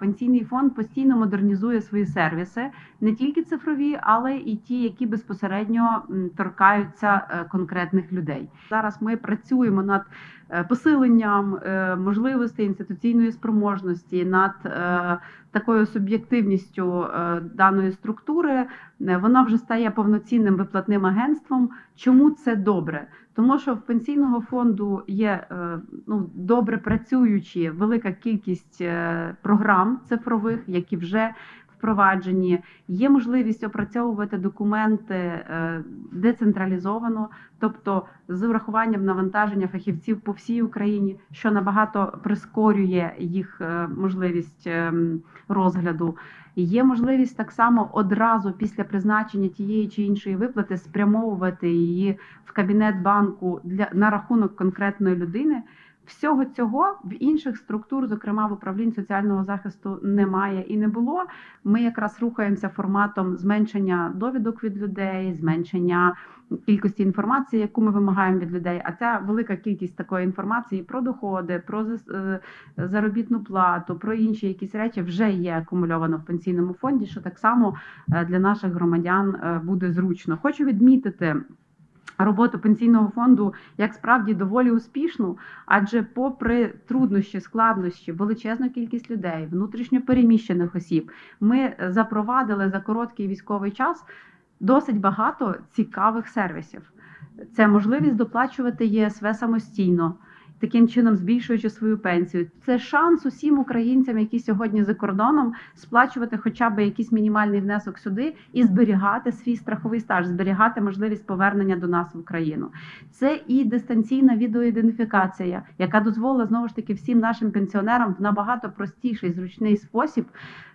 Пенсійний фонд постійно модернізує свої сервіси, не тільки цифрові, але і ті, які безпосередньо торкаються е, конкретних людей. Зараз ми працюємо над е, посиленням е, можливостей інституційної спроможності, над такою суб'єктивністю даної структури. Вона вже стає повноцінним виплатним агентством. Чому це добре? Тому що в пенсійного фонду є ну, добре працюючі велика кількість е, програм цифрових, які вже впроваджені. Є можливість опрацьовувати документи е, децентралізовано, тобто з урахуванням навантаження фахівців по всій Україні, що набагато прискорює їх е, можливість ем, розгляду. Є можливість так само одразу після призначення тієї чи іншої виплати спрямовувати її в кабінет банку для на рахунок конкретної людини. Всього цього в інших структур, зокрема в управлінні соціального захисту, немає і не було. Ми якраз рухаємося форматом зменшення довідок від людей, зменшення кількості інформації, яку ми вимагаємо від людей. А ця велика кількість такої інформації про доходи, про е, заробітну плату, про інші якісь речі вже є акумульовано в пенсійному фонді, що так само е, для наших громадян е, буде зручно. Хочу відмітити. Роботу пенсійного фонду як справді доволі успішну, адже, попри труднощі, складнощі, величезну кількість людей, внутрішньо переміщених осіб, ми запровадили за короткий військовий час досить багато цікавих сервісів. Це можливість доплачувати ЄСВ самостійно, таким чином збільшуючи свою пенсію. Це шанс усім українцям, які сьогодні за кордоном, сплачувати хоча б якийсь мінімальний внесок сюди і зберігати свій страховий стаж, зберігати можливість повернення до нас в Україну. Це і дистанційна відеоідентифікація, яка дозволила знову ж таки всім нашим пенсіонерам в набагато простіший зручний спосіб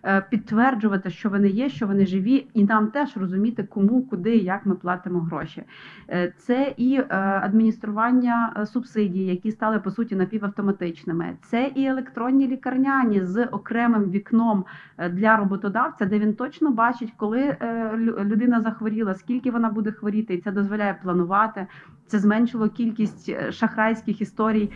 е, підтверджувати, що вони є, що вони живі, і нам теж розуміти, кому, куди і як ми платимо гроші. Е, Це і е, адміністрування субсидій, які стали по суті напівавтоматичними. Це і електронні лікарняні з окремим вікном е, для роботодавця, де він точно бачить, коли е, лю- людина захворіла, скільки вона буде хворіти, і це дозволяє планувати. Це зменшило кількість е, шахрайських історій